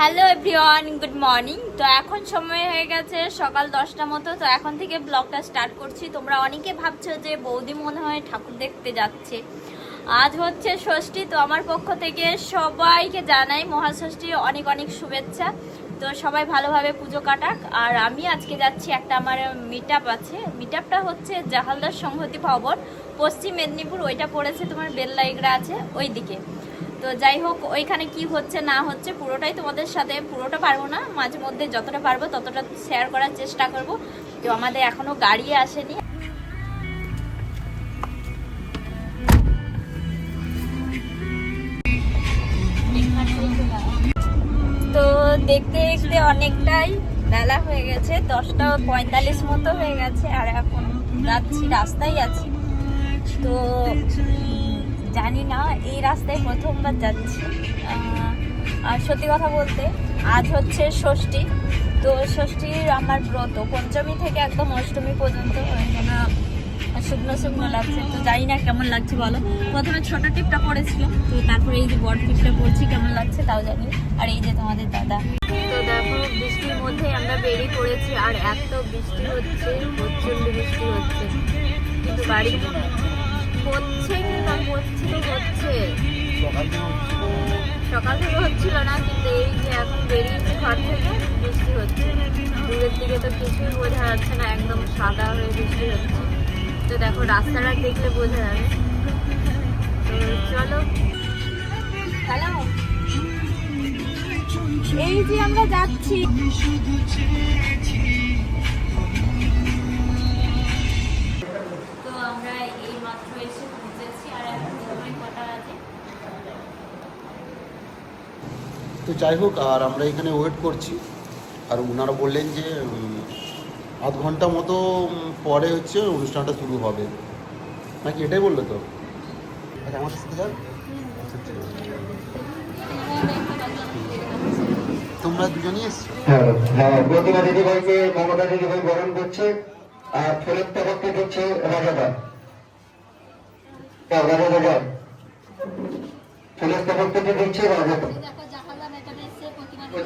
Hello everyone, good morning. তো এখন সময় হয়ে গেছে সকাল দশটা মতো, তো এখন থেকে ব্লগটা স্টার্ট করছি। তোমরা অনেকে ভাবছ যে বৌদি মনে হয় ঠাকুর দেখতে যাচ্ছে। আজ হচ্ছে ষষ্ঠী, তো আমার পক্ষ থেকে সবাইকে জানাই মহাষষ্ঠীর অনেক অনেক শুভেচ্ছা। তো সবাই ভালোভাবে পুজো কাটাক। আর আমি আজকে যাচ্ছি একটা আমার মিট আছে। মিট হচ্ছে জাহালদার সংহতি ভবন, পশ্চিম মেদিনীপুর, ওইটা পড়েছে তোমার বেল্লাইগড়া আছে ওই দিকে তো যাই হোক, ওইখানে কি হচ্ছে না হচ্ছে পুরোটাই তোমাদের সাথে পুরোটা পারব না। মাঝে মধ্যে যতটা পারব ততটা শেয়ার করার চেষ্টা করব। তো আমাদের এখনও গাড়ি আসেনি। তো দেখতে দেখতে অনেকটাই বেলা হয়ে গেছে, দশটা পঁয়তাল্লিশ মতো হয়ে গেছে, আর এখন যাচ্ছি, রাস্তায় আছি। তো জানি না এই রাস্তায় প্রথমবার যাচ্ছি। আর সত্যি কথা বলতে, আজ হচ্ছে ষষ্ঠী। তো ষষ্ঠীর আমার ব্রত, পঞ্চমী থেকে একদম অষ্টমী পর্যন্ত শুকনো শুকনো লাগছে। তো জানি না কেমন লাগছে বলো? প্রথমে ছোট টিপটা পড়েছিলাম, তো তারপরে এই যে বড় টিপটা পড়ছি, কেমন লাগছে তাও জানি। আর এই যে তোমাদের দাদা। তো দেখো, বৃষ্টির মধ্যে আমরা বেরিয়ে পড়েছি, আর এত বৃষ্টি হচ্ছে প্রচণ্ড বৃষ্টি হচ্ছে। কিন্তু বাড়ি হচ্ছে কিংবা হচ্ছে তো হচ্ছে। সকাল থেকে হচ্ছিল না, কিন্তু এই যে এখন বেরিয়েছি ঘর থেকে, বৃষ্টি হচ্ছে। দূরের দিকে তো কিছুই বোঝা যাচ্ছে না, একদম সাদা হয়ে বৃষ্টি হচ্ছে। তো দেখো, রাস্তাটা দেখলে বোঝা যাবে। তো চলো। হ্যালো। এই যে আমরা যাচ্ছি। তো যাই হোক, আর আমরা এখানে ওয়েট করছি। আর ওনারা বললেন যে আধ ঘণ্টা মতো পরে হচ্ছে অনুষ্ঠানটা শুরু হবে। নাকি এটাই বলল তো? আচ্ছা আমার সাথে তোমরা দুজনই এসছো? হ্যাঁ হ্যাঁ মমতা বরণ করছে, আর ফুলের তরফকে দিচ্ছে রাজাদা। যাও রাজাদা ফুলের তরফকে দিচ্ছে রাজাদা। আমি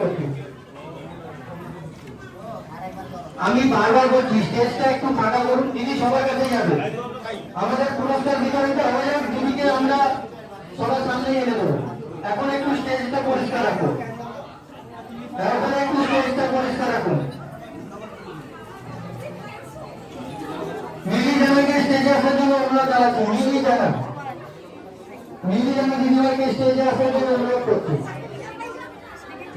করছি। বারবার বলছি স্টেজটা একটু ফাঁকা করুন দিদি সবার কাছে যাবে। আমাদের পুরস্কার বিতরণটা হয়ে যাক আমরা সবার সামনে এনে দেবো। এখন একটু স্টেজটা পরিষ্কার রাখুন এখন একটু স্টেজটা পরিষ্কার রাখুন। মিলি জানাকে স্টেজে আসার জন্য অনুরোধ জানাচ্ছি মিলি জানা মিলি জানা দিদিভাইকে স্টেজে আসার জন্য অনুরোধ করছি।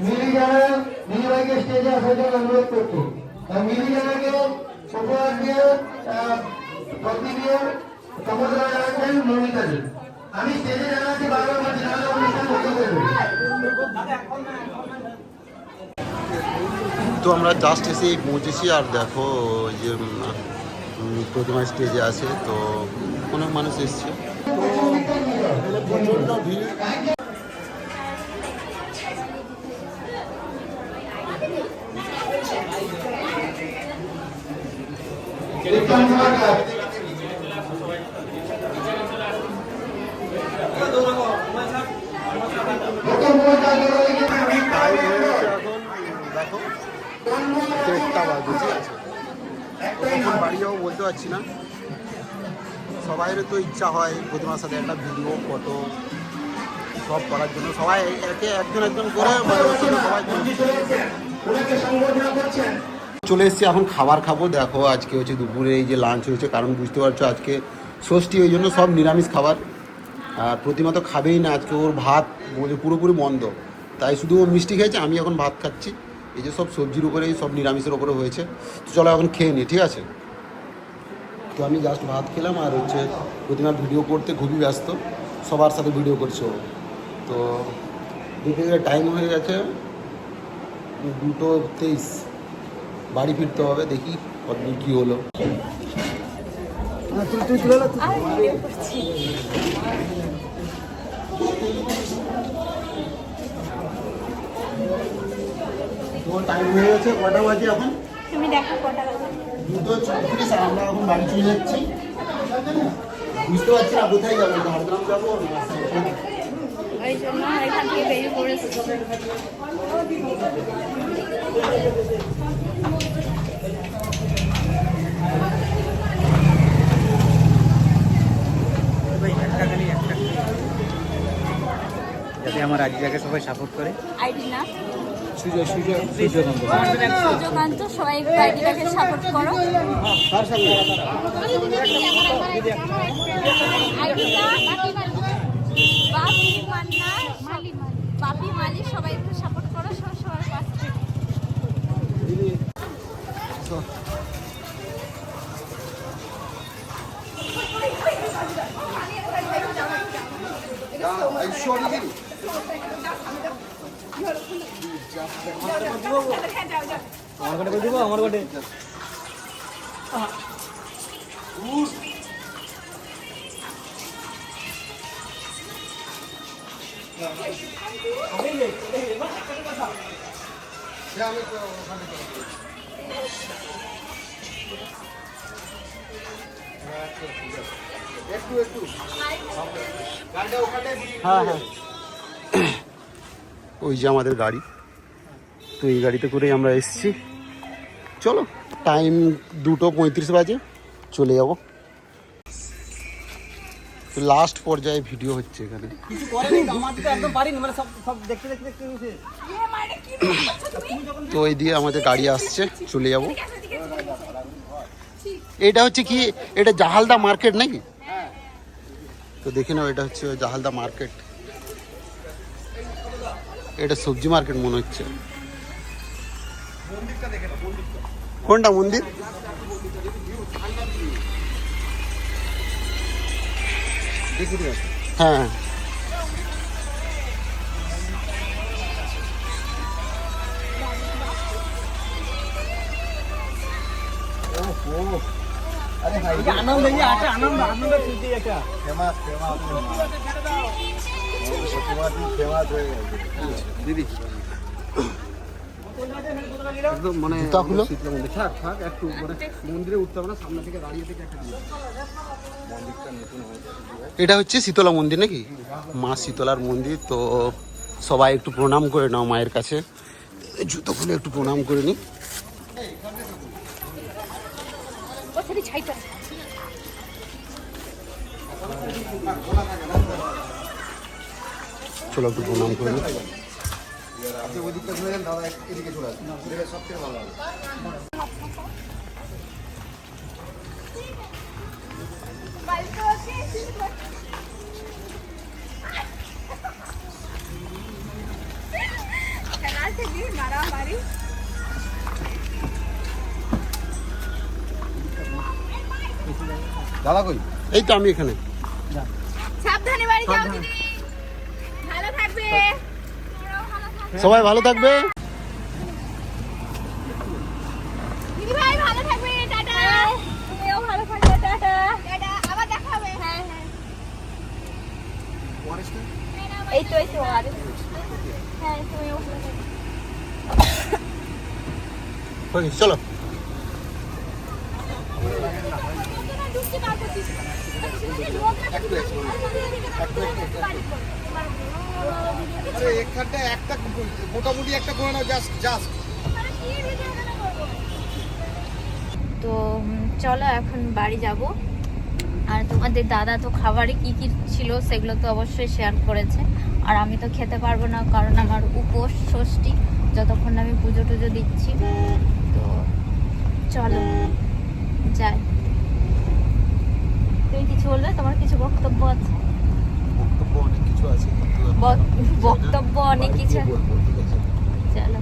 মিলি জানা দিদিভাইকে স্টেজে আসার জন্য অনুরোধ করছি। মিলি জানাকে উপহার আমি তো আমরা জাস্ট এসে পৌঁছেছি আর দেখো যে প্রতিমা স্টেজে আছে, তো অনেক মানুষ এসছে। প্রচণ্ড ভিড় বিক্রম কুমার দাস দলকে টাইম হয়ে গেছে এখন দেখো দেড়টা বাড়ি যাব বলতে পারছি না। সবাইয়ের তো ইচ্ছা হয় প্রতিমার সাথে একটা ভিডিও ফটো সব করার জন্য। সবাই একে একজন একজন করে মানে করছেন চলে এসেছি, এখন খাবার খাব। দেখো, আজকে হচ্ছে দুপুরে এই যে লাঞ্চ হয়েছে, কারণ বুঝতে পারছ আজকে ষষ্ঠী, ওই জন্য সব নিরামিষ খাবার। আর প্রতিমা তো খাবেই না, আজকে ওর ভাত পুরোপুরি বন্ধ তাই শুধু ও মিষ্টি খেয়েছে, আমি এখন ভাত খাচ্ছি। এই যে সব সবজির উপরেই সব নিরামিষের উপরে হয়েছে। তো চলো এখন খেয়ে নিই ঠিক আছে? তো আমি জাস্ট ভাত খেলাম আর হচ্ছে প্রতিমা ভিডিও করতে খুবই ব্যস্ত। সবার সাথে ভিডিও করছে ও। তো দেখতে গেলে টাইম হয়ে গেছে দুটো তেইশ। বাড়ি ফিরতে হবে দেখি কতদিন কী হলো। আর ভিডিও টাইম হয়ে গেছে কটা বাজে এখন? তুমি দেখো কটা বাজে। দুটো ছত্রিশ আর আমরা এখন বাড়ি চলে যাচ্ছি। বুঝতে পারছি না কোথায় যাব ঝাড়গ্রাম যাব? ওই জন্য এখান থেকে বেরিয়ে পড়েছি। যাতে আমার রাজ্যকে সবাই সাপোর্ট করে। আইডি না। সুযোগ সুযোগ সূর্যকান্ত সূর্যকান্ত সবাই আইডিটাকে সাপোর্ট করো। আইডিটা বাপি মান্না বাপি মালি সবাই আমার কোটে হ্যাঁ হ্যাঁ। ওই যে আমাদের গাড়ি। তো এই গাড়িতে করেই আমরা এসেছি। চলো। টাইম দুটো পঁয়ত্রিশ বাজে চলে যাব। লাস্ট পর্যায়ে ভিডিও হচ্ছে এখানে। মানে তো এই দিয়ে আমাদের গাড়ি আসছে চলে যাব। এটা হচ্ছে কি এটা জাহালদা মার্কেট নাকি? তো দেখে নাও এটা হচ্ছে জাহালদা মার্কেট। এটা সবজি মার্কেট মনে হচ্ছে। কোনটা মন্দির হ্যাঁ আনন্দ এই একটা আনন্দ আনন্দ ফুর্তি একটা দিদি একদম মানে। মন্দির। থাক থাক একটু মানে মন্দিরে উঠতে হবে না সামনে থেকে দাঁড়িয়ে থেকে একটা দিয়ে এটা হচ্ছে শীতলা মন্দির নাকি? মা শীতলার মন্দির তো সবাই একটু প্রণাম করে নাও মায়ের কাছে। জুতো খুলে একটু প্রণাম করে নি চলো একটু প্রণাম করে নি দাদা কই এই তো আমি এখানে সাবধানে বাড়ি যাও দিদি ভালো থাকবে সবাই ভালো থাকবে দিদি ভাই ভালো থাকবে টাটা তুমিও ভালো থাকবে টাটা টাটা আবার দেখা হবে। হ্যাঁ হ্যাঁ। এই তো এই তো হ্যাঁ তুমিও ভালো থাকবে। ওকে, তো চলো এখন বাড়ি যাব। আর তোমাদের দাদা তো খাবারে কি কি ছিল সেগুলো তো অবশ্যই শেয়ার করেছে। আর আমি তো খেতে পারব না, কারণ আমার উপোস ষষ্ঠী, যতক্ষণ আমি পুজো টুজো দিচ্ছি। তো, চলো, যাই। তুমি কিছু বলবে? তোমার কিছু বক্তব্য আছে? বক্তব্য অনেক কিছু আছে বক্তব্য অনেক কিছু চলো।